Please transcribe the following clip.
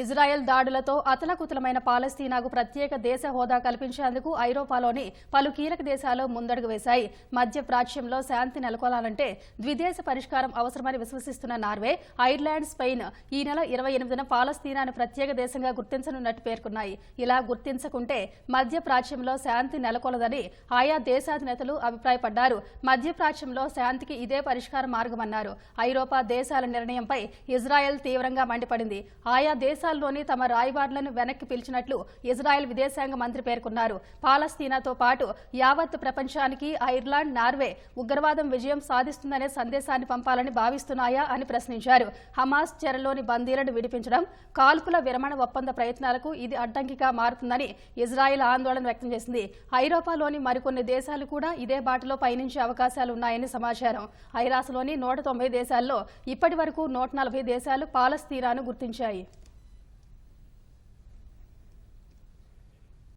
Israel దాడులతో అతలకుతలమైన పాలస్తీనాకు ప్రత్యేక దేశ హోదా కల్పించేందుకు ఐరోపాలోని పలు కీలక దేశాలు ముందడుగు వేశాయి. మధ్య ప్రాచ్యంలో శాంతి నెలకొలాలంటే ద్విదేశ పరిష్కారం అవసరమని విశ్వసిస్తున్న నార్వే ఐర్లాండ్ స్పెయిన్ ఈ నెల ఇరవై ఎనిమిదిన పాలస్తీనాను ప్రత్యేక దేశంగా గుర్తించనున్నట్టు పేర్కొన్నాయి. ఇలా గుర్తించకుంటే మధ్య ప్రాచ్యంలో శాంతి నెలకొలదని ఆయా దేశాధినేతలు అభిప్రాయపడ్డారు. మధ్య ప్రాచ్యంలో శాంతికి ఇదే పరిష్కార మార్గమన్నారు. ఐరోపా దేశాల నిర్ణయంపై ఇజ్రాయెల్ తీవ్రంగా మండిపడింది. ఆయా దేశ దేశాల్లోని తమ రాయబారులను వెనక్కి పిలిచినట్లు ఇజ్రాయెల్ విదేశాంగ మంత్రి పేర్కొన్నారు. పాలస్తీనాతో పాటు యావత్ ప్రపంచానికి ఐర్లాండ్ నార్వే ఉగ్రవాదం విజయం సాధిస్తుందనే సందేశాన్ని పంపాలని భావిస్తున్నాయా అని ప్రశ్నించారు. హమాస్ చెరలోని బందీలను విడిపించడం కాల్పుల విరమణ ఒప్పంద ప్రయత్నాలకు ఇది అడ్డంకిగా మారుతుందని ఇజ్రాయెల్ ఆందోళన వ్యక్తం చేసింది. ఐరోపాలోని మరికొన్ని దేశాలు కూడా ఇదే బాటలో పయనించే అవకాశాలు ఉన్నాయని సమాచారం. ఐరాసలోని నూట తొంభై దేశాల్లో ఇప్పటి వరకు నూట నలభై దేశాలు పాలస్తీనాను గుర్తించాయి.